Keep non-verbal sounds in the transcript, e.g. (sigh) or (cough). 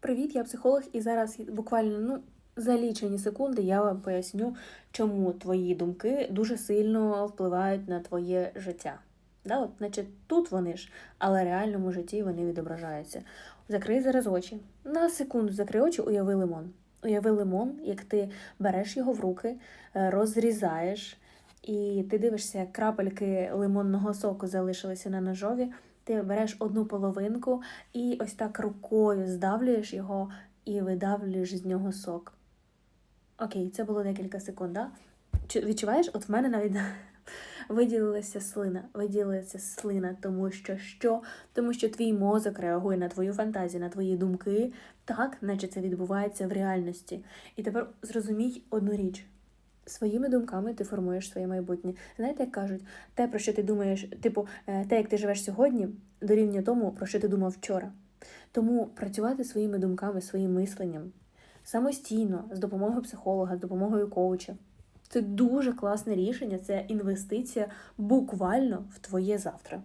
Привіт, я психолог, і зараз буквально ну, за лічені секунди я вам поясню, чому твої думки дуже сильно впливають на твоє життя. Да, от, значить, тут вони ж, але в реальному житті вони відображаються. Закрий зараз очі. На секунду закрий очі, уяви лимон. Уяви лимон, як ти береш його в руки, е, розрізаєш, і ти дивишся, як крапельки лимонного соку залишилися на ножові. Ти береш одну половинку і ось так рукою здавлюєш його і видавлюєш з нього сок. Окей, це було декілька секунд. Да? Відчуваєш? От в мене навіть (laughs) виділилася слина. Виділилася слина, тому що що? Тому що твій мозок реагує на твою фантазію, на твої думки, так, наче це відбувається в реальності. І тепер зрозумій одну річ. Своїми думками ти формуєш своє майбутнє. Знаєте, як кажуть, те, про що ти думаєш, типу, е, те, як ти живеш сьогодні, дорівнює тому, про що ти думав вчора. Тому працювати своїми думками, своїм мисленням самостійно, з допомогою психолога, з допомогою коуча. Це дуже класне рішення, це інвестиція буквально в твоє завтра.